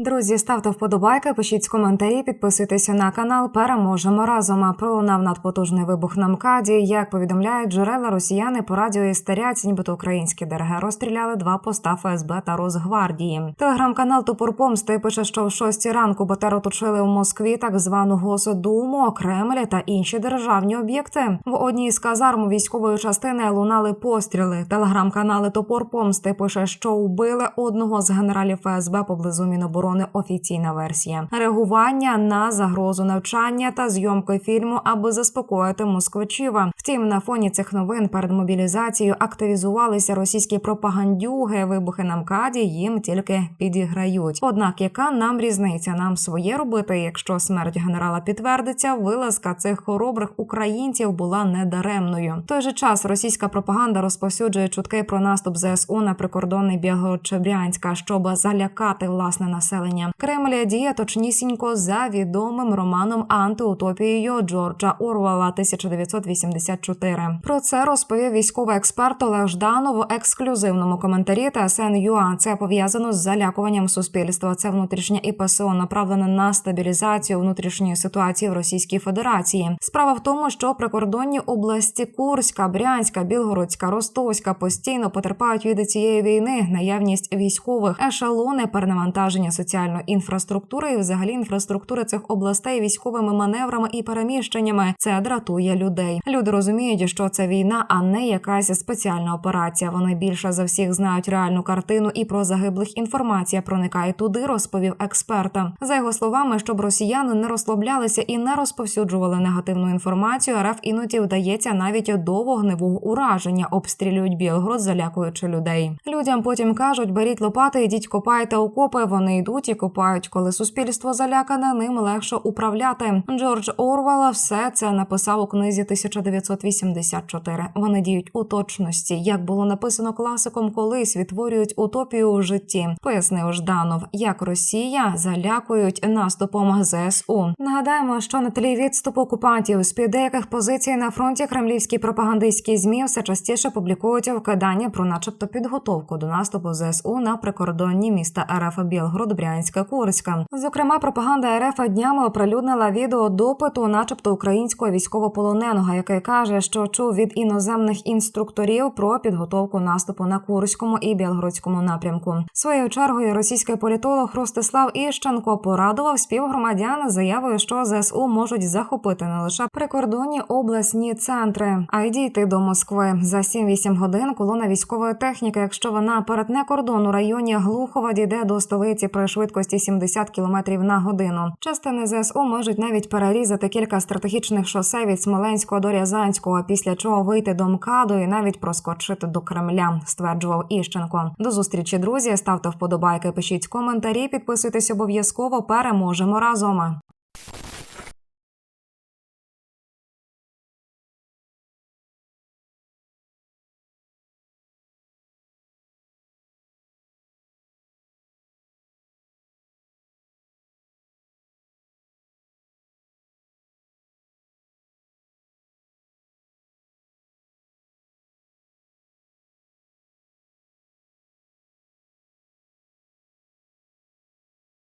Друзі, ставте вподобайки, пишіть коментарі, підписуйтеся на канал. Переможемо разом. Пролунав надпотужний вибух на МКАДі. Як повідомляють джерела, росіяни по радіо і старять, нібито українські ДРГ розстріляли два поста ФСБ та Росгвардії. Телеграм-канал Топор Помсти пише, що в шостій ранку БТР оточили у Москві так звану Госдуму, Кремль та інші державні об'єкти. В одній з казарм військової частини лунали постріли. Телеграм-канали Топор Помсти пише, що вбили одного з генералів ФСБ поблизу Міноборони. Офіційна версія реагування на загрозу навчання та зйомки фільму, аби заспокоїти москвичів. Втім, на фоні цих новин перед мобілізацією активізувалися російські пропагандюги. Вибухи на МКАДі їм тільки підіграють. Однак, яка нам різниця? Нам своє робити, якщо смерть генерала підтвердиться, вилазка цих хоробрих українців була недаремною. В той же час російська пропаганда розповсюджує чутки про наступ ЗСУ на прикордонний Білгород-Чебрянська, щоб залякати власне населення. Кремль діє точнісінько за відомим романом антиутопією Джорджа Орвела 1984. Про це розповів військовий експерт Олег Жданов в ексклюзивному коментарі ТСН.ЮА. Це пов'язано з залякуванням суспільства. Це внутрішня ІПСО направлене на стабілізацію внутрішньої ситуації в Російській Федерації. Справа в тому, що прикордонні області Курська, Брянська, Білгородська, Ростовська постійно потерпають від цієї війни. Наявність військових ешелони, перенавантаження соціальної інфраструктури і взагалі інфраструктури цих областей військовими маневрами і переміщеннями. Це дратує людей. Люди розуміють, що це війна, а не якась спеціальна операція. Вони більше за всіх знають реальну картину і про загиблих інформація проникає туди, розповів експерт. За його словами, щоб росіяни не розслаблялися і не розповсюджували негативну інформацію, РФ іноді вдається навіть до вогневого ураження, обстрілюють Білгород, залякуючи людей. Людям потім кажуть: беріть лопати, ідіть копайте окопи. Вони йдуть і копають. Коли суспільство залякане, ним легше управляти. Джордж Орвелла все це написав у книзі 1984. Вони діють у точності, як було написано класиком, колись відтворюють утопію у житті. Пояснив Жданов, як Росія залякують наступом ЗСУ. Нагадаємо, що на тлі відступу окупантів з під деяких позицій на фронті кремлівські пропагандистські змі все частіше публікують вкидання про, начебто, підготовку до наступу ЗСУ на прикордонні міста РФ Білгород, Брянська, Курська. Зокрема, пропаганда РФ днями оприлюднила відео допиту, начебто українського військовополоненого, який каже, що чув від іноземних інструкторів про підготовку наступу на Курському і Білгородському напрямку. Своєю чергою російський політолог Ростислав Іщенко порадував співгромадян заявою, що ЗСУ можуть захопити не лише прикордонні обласні центри, а й дійти до Москви за 7-8 годин. Колона військової техніки, якщо вона перетне кордон у районі Глухова, дійде до столиці при швидкості 70 км на годину. Частини ЗСУ можуть навіть перерізати кілька стратегічних шосе від Смоленського до Рязанського, після чого вийти до МКАДу і навіть проскочити до Кремля, стверджував Іщенко. До зустрічі, друзі. Ставте вподобайки, пишіть коментарі, підписуйтесь обов'язково. Переможемо разом.